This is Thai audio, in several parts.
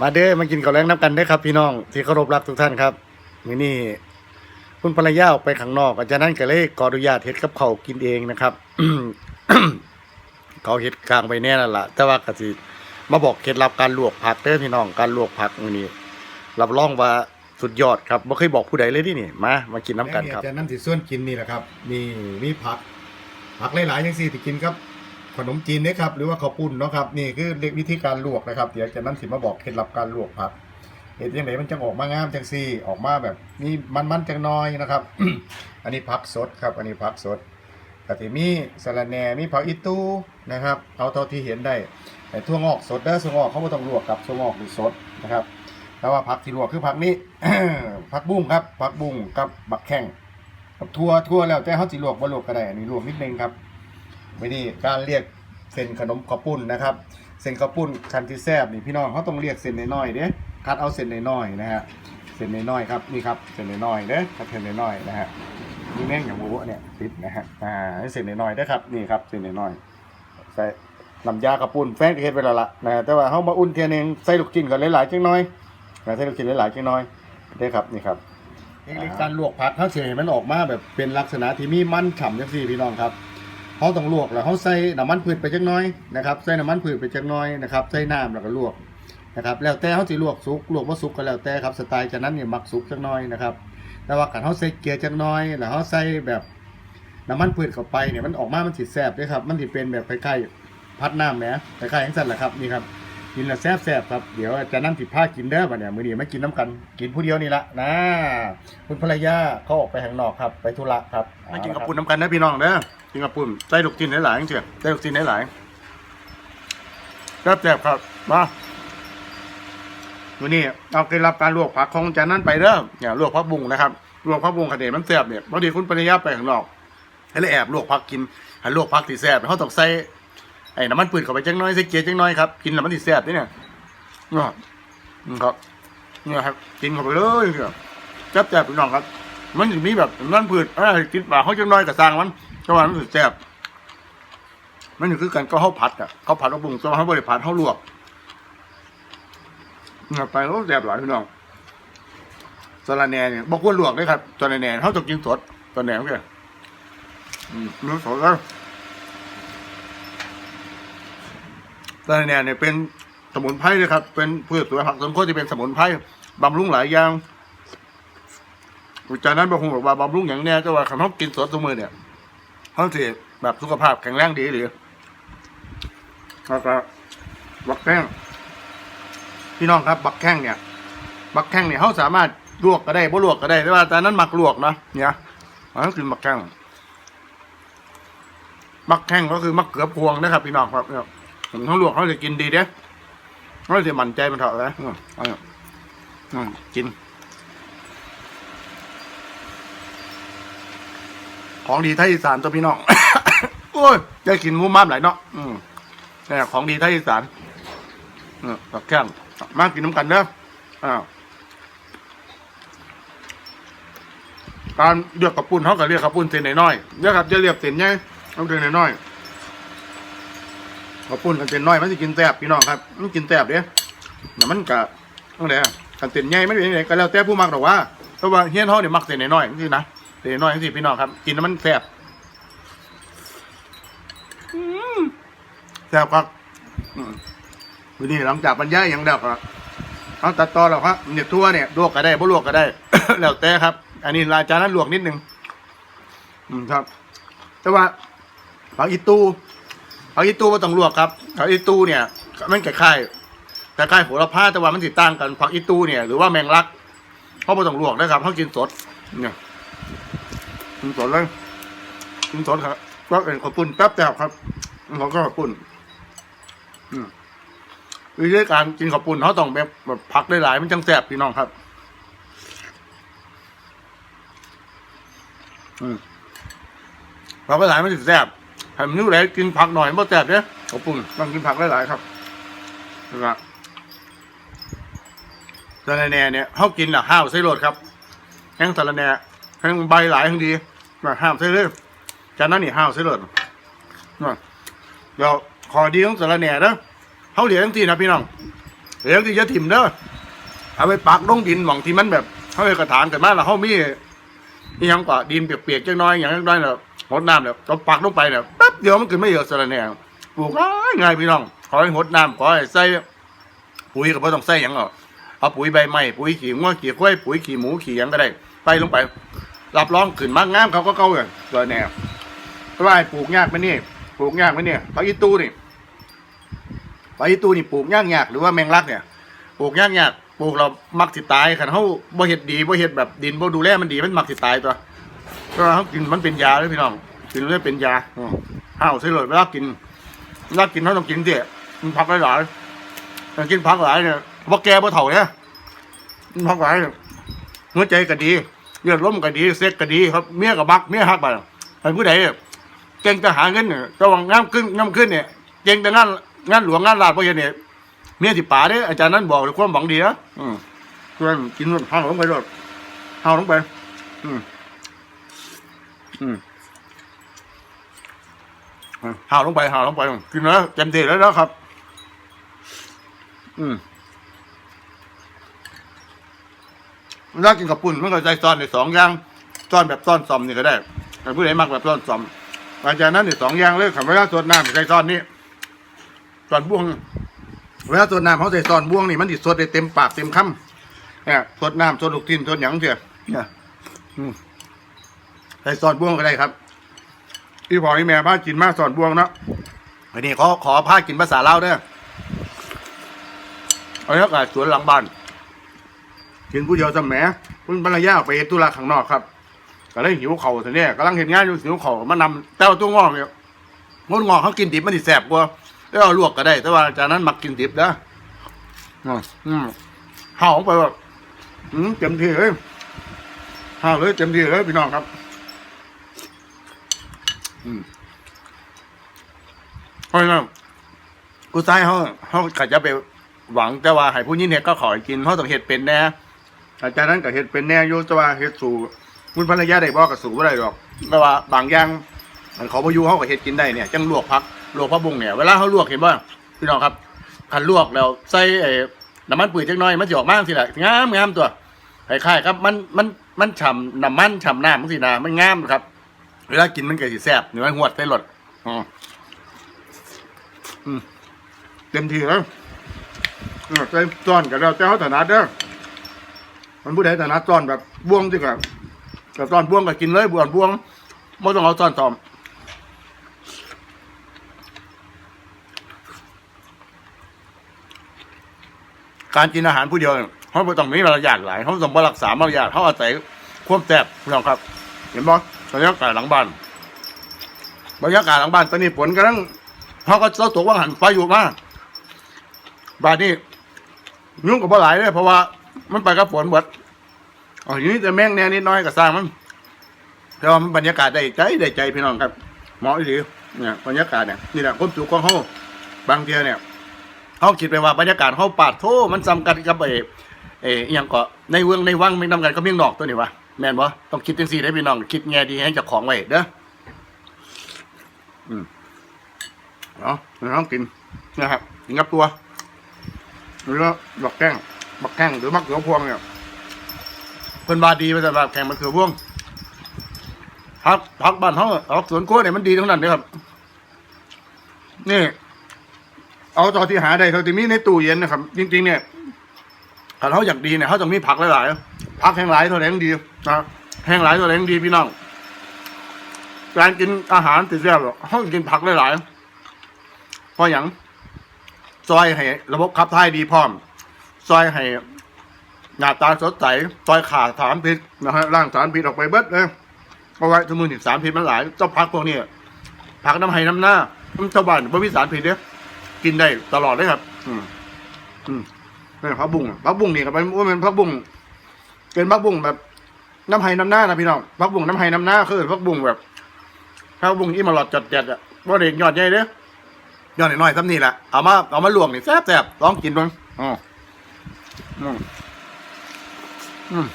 มาเด้อมากินข้าวแรงน้ำกันเด้อครับ พี่น้องที่เคารพรักทุกท่านครับมื้อนี้คุณภรรยาออกไปข้างนอกอาจารย์นั้นก็เลยขออนุญาตเฮ็ดกับเขากินเองนะครับเขาเฮ็ดกลางไปแน่นั่นล่ะแต่ว่ากสิมาบอกเคล็ดลับการลวกผักเด้อพี่น้องการลวกผักมื้อนี้รับรองว่าสุดยอดครับบ่เคยบอกผู้ใดเลยนี่นี่มามากินน้ำกันครับอาจารย์น้ำสิส่วนกินนี่แหละครับมีมีผักผักหลายๆอย่างสี่ที่กินครับ ขนมจีนเนี่ยครับหรือว่าข้าวปุ้นเนาะครับนี่คือวิธีการลวกนะครับ เดี๋ยวจารย์น้ำสิมาบอกเคล็ดลับการลวกผักเห็นยังไงมันจะออกมางามจังซี่ออกมาแบบมีมันๆจังน้อยนะครับ อันนี้ผักสดครับ อันนี้ผักสดกะทิมีสะระแหน่มีผักอีตูนะครับเอาเท่าที่เห็นได้แต่ทั่วงอกสดเด้อทั่วงอกเขาไม่ต้องลวกครับทั่วงอกนี่สดนะครับแต่ว่าผักที่ลวกคือผักนี้ผักบุ้งครับผักบุ้งกับบักแข้งกับทั่วทั่วแล้วแต่เขาสิลวกบ่ลวกก็ได้อันนี้ลวกนิดนึงครับ วิธีการเรียกเส้นขนมข้าวปุ้นนะครับ เส้นข้าวปุ้นคันที่แซบนี่พี่น้องเขาต้องเรียกเส้นน้อยๆเด้คัดเอาเส้นน้อยๆนะฮะเส้นน้อยๆครับนี่ครับเส้นน้อยๆเด้คัดเส้นน้อยๆนะฮะนี่แม่งอย่างบัวเนี่ยติดนะฮะอ่าให้เส้นน้อยๆเด้ครับนี่ครับเส้นน้อยๆใส่น้ำยากระปุ้นแฟนก็เฮ็ดไปแล้วล่ะนะฮะแต่ว่าเฮามาอุ่นเทียนึงใส่ลูกชิ้นก็หลายๆจังน้อยนะใส่ลูกชิ้นหลายๆจังน้อยได้ครับนี่ครับเทคนิคการลวกผักเขาเสียมันออกมาแบบเป็นลักษณะที่มีมันฉ่ำจังซี่พี่น้องครับ เขาต้องลวกแล้วเขาใส่น้ำมันพืชไปจังน้อยนะครับใส่น้ำมันพืชไปจังน้อยนะครับใส่น้ำแล้วก็ลวกนะครับแล้วแต่เขาสิลวกสุกลวกว่าสุกก็แล้วแต่ครับสไตล์จากนั้นเนี่ยหมักสุกจังน้อยนะครับแต่ว่าการเขาใส่เกลือจังน้อย แล้วเขาใส่แบบน้ำมันพืชเข้าไปเนี่ยมันออกมามันสิแสบด้วยครับมันสิเป็นแบบคล้ายๆพัดน้ำแหมคล้ายๆอย่างนั้นแหละครับนี่ครับ กินแล้วแซ่บๆครับ เดี๋ยวจะนั่งผิดพลากินเด้อบัดเนี่ยมื้อนี้ไม่กินน้ำกัน กินผู้เดียวนี่ละนะคุณภรรยาเขาออกไปข้างนอกครับ ไปธุระครับมากินกับปุ่นน้ำกันนะพี่น้องเด้อกินกับปุ่นใส่ลูกชิ้นหลายๆจังซี่ใส่ลูกชิ้นหลายๆแซ่บๆครับมามื้อนี้เอาเคล็ดลับการลวกผักของจานนั้นไปเด้อเนี่ยลวกผักบุ้งนะครับลวกผักบุ้งคะแนนมันแซ่บเนี่ยบางทีคุณภรรยาไปข้างนอกให้เลยแอบลวกผักกินให้ลวกผักที่แซ่บเขาต้องใส่ ไอ้น้ำมันปืนเข้าไปจังน้อยใส่เกียร์จังน้อยครับกินแล้วมันติดแซบด้วยเนี่ยนี่ครับนี่ครับกินเข้าไปเลยเนี่ยแซ่บแซ่บพี่น้องครับ มันถึงมีแบบน้ำมันปืนอะไรกินปากเขาจังน้อยกับสร้างมันก็ว่ามันติดแซบมันอยู่คือกันก็เขาผัดอะเขาผัดเขาปรุงตัวเขาบริผัดเขาลวกเนี่ครับไปแล้วแซ่บหลายพี่น้องสาระแหน่เนี่ยบอกว่าลวกเลยครับสาระแหน่เขาต้องกินสดสาระแหน่เขาเนี่ยอืมเนื้อสดแล้ว ตอนนี้เนี่ยเป็นสมุนไพรเลยครับ เป็นพืชสวนผักสวนครัวที่เป็นสมุนไพรบำรุงหลายอย่างจากนั้นบางคนบอกว่าบำรุงอย่างแน่ก็ว่าคำเขากินสดสมือเนี่ยเขาสิแบบสุขภาพแข็งแรงดีหรือแล้วก็บักแข้งพี่น้องครับบักแข้งเนี่ย บักแข้งเนี่ยเขาสามารถลวกก็ได้บ่ลวกก็ได้แต่ว่าตอนนั้นหมักลวกนะเนี่ยมันคือบักแข้งบักแข้งก็คือมะเขือพวงนะครับพี่น้องครับเนี่ย ผมทั้งลวกเขาจะกินดีเด้เขาจะมั่นใจมันเถอะเลยอืออืมกิน ของดีไทยอีสานตัวพี่น้อง โอ้ยได้กินมูม้ามหลายเนาะอืมนี่ของดีไทยอีสานอืมตักแข้งมากินน้ำกันเด้ออ้าวการเรียกกระปุ่นเขาก็เรียกกระปุ่นเส้นน้อยๆเรียกครับจะเรียกเส้นใหญ่ต้องเส้นน้อยๆ ข้าวปุ้นกันเต็นน้อยมันจะกินแซ่บพี่น้องครับมันกินแซ่บเด้แต่มันกะต้องไหนอะกันเต็นใหญ่ไม่เป็นไรก็แล้วแต่ผู้มักหรอกว่าเพราะว่าเฮียนเขาเนี่ยมักเต็นน้อยๆนี่นะเต็นน้อยนี่พี่น้องครับ กินแล้วมันแซ่บอืมแซ่บครับอืมวันนี้หลังจากบรรยายอย่างเดียวครับเอาตัดต่อแล้วครับเนี่ยทั่วเนี่ยลวกก็ได้บ่ลวกก็ได้ แล้วแต่ครับ อันนี้ราจานั้นลวกนิดนึงอืมครับ แต่ว่าผักอีตู ผักอีตู้ก็ต้องลวกครับผักอีตู้เนี่ยมันคล้ายๆคล้ายๆโหระพาแต่ว่ามันติดตั้งกันผักอีตู้เนี่ยหรือว่าแมงลักเขาไม่ต้องลวกนะครับเขากินสดเนี่ยกินสดเลยกินสดครับก็เป็นข้าวปุ้นแป๊บแป๊บครับเขาก็ข้าวปุ้นอืมวิธีการกินข้าวปุ้นเขาต้องแบบแบบผักหลายๆมันจังแซ่บพี่น้องครับ อืมผักหลายมันถึงแซ่บ ให้มันนิ้วไหลกินผักหน่อยบ่แซ่บเด้อขอบคุณต้องกินผักหลายๆครับนะครับสะรแหน่เนี่ยเฮากินน่ะห้าวใส่รสครับแห้งสะระแหน่แห้งใบหลายทั้งดีมาห้ามใส่เลยจากนั้นนี่ห้าวใส่รสนะเดี๋ยวขอดีของสะระแหน่เด้อเฮาเหลียงทั้งทีนะพี่น้องเดี๋ยวที่จะถิ่มเด้อเอาไปปักลงดินหม่องที่มันแบบเขาไปกระถางกันมาแล้วเขามีนี่ยังกว่าดินเปียกๆจังน้อยอย่างน้อยเนี่ย หดน้ำเนี่ยเราปักลงไปเนี่ยแป๊บเดียวมันขึ้นไม่เยอะสระแหน่ปลูกง่ายง่ายพี่น้อง ขอให้หดน้ำขอให้ใส่ปุ๋ยก็ไม่ต้องใส่หยังหรอกเอาปุ๋ยใบไม้ปุ๋ยขี้งัวขี้ควายปุ๋ยขี้หมูขี้ยังก็ได้ ไปลงไปรับรองขึ้นมากงามเขาก็เก่าเลยสระแหน่เพราะว่าไอ้ปลูกยากไหมนี่ปลูกยากไหมเนี่ยปลาอีตูนี่ไปตู้นี่ปลูกยากยากหรือว่าแมงลักเนี่ยปลูกยากยากปลูกเรามักสิตายคันเฮาบ่เฮ็ดดีบ่เฮ็ดแบบดินบ่ดูแลมันดีมันมักสิตายตัว ก็เฮากินมันเป็นยาเลยพี่น้องกินเลยเป็นยาอ้าวใส่เลยเวลากินเวลากินเฮาต้องกินสิมันผักหลายๆถ้ากินผักหลายเนี่ยบ่แก่บ่เฒ่าเนี่ยกินผักหลายหัวใจก็ดีเลือดล้มก็ดีเซ็กก็ดี ครับเมียก็มักเมียฮักไปให้ผู้ใดเก่งจะหาเงินเนี่ยระวังงามขึ้นงามขึ้นเนี่ยเก่งแต่งานงานหลวงงานราชบ่เฮ็ดเนี่ยเมียสิป่าเด้ออาจารย์นั้นบอกด้วยความหวังดีนะอืมชวนกินห้าวลงไปด้วยห้าวลงไป อืม อืมอะห้าวลงไปห้าวลงไป กินแล้วเต็มที่แล้วนะครับ อืมเวลากินกับปุ่นมันก็ใจซ้อนในสองอย่างซ้อนแบบซ้อนซอมนี่ก็ได้แต่ผู้ใดมักแบบซ้อนซอมอาจารย์นั้นนี่สองอย่างเลยคำเวลาสวดน้ำใจซ้อนนี่ซ้อนบ่วง เวลาสดน้ำเขาใส่ซอนบ่วงนี่มันติดสดได้เต็มปากเต็มคำเนี่ยสดน้ำสดลูกทิ้นสดหยังเสียเนี่ยอืม ใส่ซอนบ่วงก็ได้ครับที่พอที่แม่พากินมาซอนบ่วงเนาะอันนี้ขอขอพากินภาษาเล่าเด้อเอาเนี้ยกาสวนหลังบ้านกินผู้เดียวสมัยคุณภรรยาไปเฮ็ดธุระข้างนอกครับก็เลยหิวเข่าทีนี้กำลังเห็นงานอยู่หิวเข่ามานำแต่ว่าตัวงอกเนี่ยงดงอกเขากินดิบมันดิแสบกว่าแล้วเอาลวกก็ได้ แต่ว่าจากนั้นมักกินดิบนะอืมห่าออกไปแบบเต็มที่เลยห่าเลยเต็มที่เลยพี่น้องครับ เพราะฉะนั้นกูซ้ายเขาเขาขัดจะไปหวังแต่ว่าให้ผู้ยินเห็ดก็ขอให้กินเขาต้องเห็ดเป็นแน่อาจารย์นั้นก็เห็ดเป็นแน่อยู่แต่ว่าเห็ดสู่คุณภรรยาได้บอกกับสู่ไม่ได้หรอกแต่ว่าบางอย่างมันเขาพออยู่เขาก็เห็ดกินได้เนี่ยจังลวกพักลวกผักบุ้งเนี่ยเวลาเขาลวกเห็นป่ะพี่น้องครับขันลวกแล้วใส่ไอ้น้ำมันปุ๋ยจักน่อยมันจะออกมากสิแหละงามงามตัวคล้ายๆครับ มันมันมันฉ่ำน้ำมันฉ่ำน้ำมันสินะมันงามครับ เวลากินมันก็สิแซ่บเนื้อหวดใส่รสอืมอืมเต็มที่แล้วอืมใส่ซ้อนกับเราเจ้าถนัดเด้อมันผู้ใดถนัดซ้อนแบบบ่วงสิครับแต่ซ้อนบ่วงก็กินเลยบ่วนบ่วงไม่ต้องเอาซ้อนตอมการกินอาหารผู้เดียวเขาไม่ต้องมีมารยาทหลายเขาต้องมารักษามารยาทเขาอาศัยความแซ่บพี่น้องครับ เห็นบ่ บรรยากาศหลังบ้านบรรยากาศหลังบ้านตอนนี้ฝนกำลังเขาก็เจ้าตัวว่างหันไฟอยู่มากบ้านนี้ยุ่งกับบ่หลายเลยเพราะว่ามันไปกับฝนหมดอ๋อทีนี้แต่แม่งแน่นิดน้อยก็สร้างมันแต่ว่ามันบรรยากาศได้ใจได้ใจพี่น้องครับเหมาะดีเนี่ยบรรยากาศเนี่ยนี่แหละความสุขของเขาบางเทียเนี่ยเขาคิดไปว่าบรรยากาศเขาปาดโทมันซ้ำกันกับเอเอออหยังก็ในเวืองในวังไม่นำกันก็เมียงนอกตัวนี้วะ แม่นบ่ต้องคิดจังซี่ได้พี่น้อง คิดแง่ดีให้เจ้าของไว้เด้ออืมเอาะน้องกินนะครับกินกับตัวหรือว่าบักแก้งบักแข้งหรือมักเขือพวงเนี่ยเพิ่นบาดีไปแต่แบบแข่งมันเขือพวงพักพักบ้านเขาเอาสวนกล้วยเนี่ยมันดีทั้งนั้นเลยครับ นี่ เอาตอที่หาได้เท่าที่มีในตู้เย็นนะครับ จริง ๆ เนี่ยถ้าเขาอยากดีเนี่ยเขาต้องมีผักหลายๆ ผักแห้งหลายเท่าไหร่ดีนะแห้งหลายเท่าไหร่ดีพี่น้องการกินอาหารติดแซ่บหรอกเขาต้องกินผักหลายๆเพราะอย่างซอยให้ระบบขับถ่ายดีพร้อม ซอยให้หน้าตาสดใสซอยขาดสารพิษนะฮะร่างสารพิษออกไปเบิดเลยเพราะว่าสมุนไพรสารพิษมันหลายเจ้าพักพวกนี้ผักน้ำไห้น้ำหน้ามันชาวบ้านไม่มีสารพิษเนี่ยกินได้ตลอดเลยครับ อืมอืมนี่พักบุ้งอะพักบุ้งนี่กับมันว่ามันพักบุ้ง เป็นพักบุ้งแบบน้ำไห้น้ำหน้านะพี่น้องพักบุ้งน้ำไห้น้ำหน้าคือพักบุ้งแบบพักบุ้งที่มาหลอดจัดจัดๆอะว่าเด็กยอดใหญ่เด้อยอดน้อยๆซ้ำนี่แหละเอามาเอามาลวกนี่แซ่บแซ่บๆลองกินดูอ๋ออืมอืม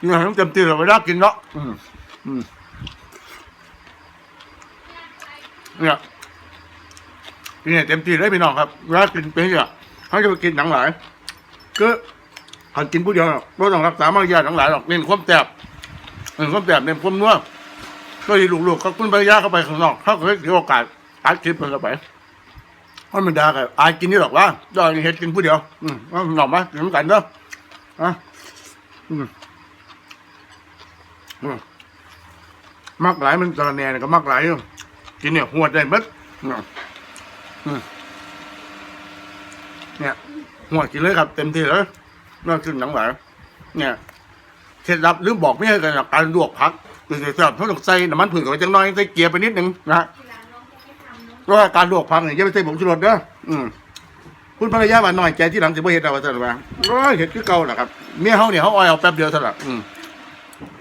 นี่ต้องเต็มที่เลยเวลากินเนาะอืมอืมเนี่ยนี่เต็มที่เลยพี่น้องครับเวลากินเป็นเนี่ยเขาจะไปกินหนังหลายก็ หันกินผู้เดียวเราต้องรักษามารยาทหนังหลายหรอกเน้นความแซ่บเน้นความแซ่บเน้นความนัวก็ดีลูกๆก็คุณภรรยาเข้าไปข้างนอกเขาเลยถือโอกาสอัดคลิปมันเข้าไปเพราะมันดากับอายกินนี่หรอกว่าดอยเฮ็ดกินผู้เดียว อืมเอาหน่อมากินกันเด้ออะอืมมักหลายมันตะแน่เนี่ยก็มักหลายกินเนี่ยหัวได้หมดอืมเนี่ยหัวกินเลยครับ เต็มที่เลย น่ากินหนังหลายเนี่ยเคล็ดลับหรือบอกไม่ให้กันนะการลวกผักคือจะต้องต้องใส่น้ำมันผืนกับจังน้อยใส่เกลือไปนิดนึงนะฮะทีหน้องจะไม่ทำเนะเพราะว่าการลวกผักเนี่ยอย่าไปใส่ผงชูรสเด้ออืมคุณภรรยาว่าน้อยใจที่หลังจะไม่เห็นเอาว่าเท่าโอ้ยเห็ดคือเก่าแหละครับเมียเขาเนี่ยเขาออยเอาแป๊บเดียวเท่าไหร่อืม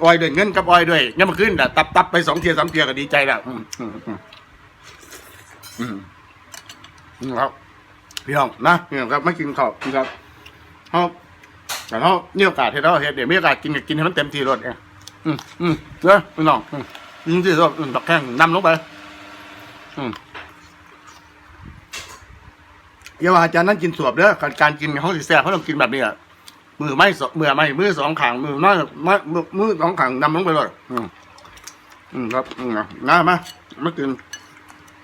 ออยด้วยเงินกับออยด้วยเนี่ยมันขึ้นแต่ตับตับไปสองเทียสามเทียก็ดีใจแล้วอืมอืมอืมอืมครับพี่น้องนะพี่น้องครับไม่กินข้าวนะครับเขา แต่เขาเนี่ยโอกาสให้เราเห็ดเดี๋ยวมีโอกาสกินก็กินให้มันเต็มที่รสเนี่ยอืมอืมเด้อพี่น้องอืมจริงที่สุดอืมดอกแข้งนำลงไป อืมอย่าว่าอาจารย์นั้นกินสวบเด้อการการกินเขาสิแซ่บเขาต้องกินแบบนี้อะมือไม่สองมือไม่มือสองขางมือน้อยมือมือมือสองขางนำลงไปเลยอืมอืมครับอืมนะนะมามากิน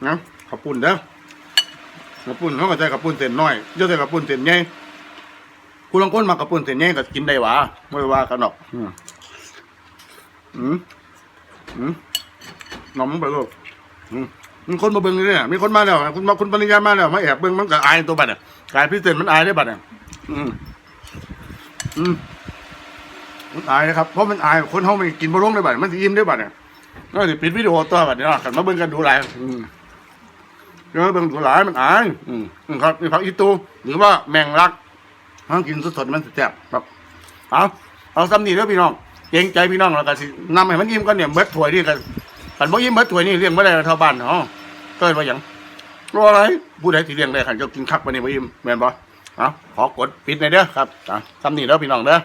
นะขอบปุ่นเด้อขอบปุ่นเขาก็ใจขอบปุ่นเส้นน้อยเยอะใจขอบปุ่นเส้นใหญ่ คุณลองก้นมาขอบปุ่นเส้นใหญ่ก็กินได้หวะไม่ว่ากันหรอกอืมอืมอืมนำลงไปเลยอืมมีคนมาเบิ่งเลยเนี่ยมีคนมาแล้วคุณมาคุณปริญญามาแล้วมาแอบเบิ่งมันก็อายตัวบัดเนี่ยกายพิเศษมันอายได้บัดเนี่ยอืมอืมมันอายนะครับเพราะมันอายคนเขาไม่กินบะรงได้บัดมันสิอิ่มได้บัดเนี่ยก็สิปิดวิดีโอตัวบัดเนี่ยกันมาเบิ่งกันดูหลายอืมเดี๋ยวมาเบิ่งดูหลายมันอาย อืมอืมครับนี่ผักอีตูหรือว่าแมงลัก ห้างกินสดๆมันสิแซ่บครับเอาเอาซ้ำนี่เด้อพี่น้องเกรงใจพี่น้องแล้วก็สินำให้มันยิ้มก็เนี่ยเบิดถ้วยนี่กันขันบ่ยิ้มเบิดถ้วยนี่เลี้ยงไม่ได้เท่าบ้านเนาะเกิดว่าหยังรออะไรผู้ใดที่เลี้ยงได้ขันจะกินคักไปนี่บ่ยิ้มแม่นบ่เอาขอกดปิดในเด้อครับอะทำนี่เด้อพี่น้องเด้อ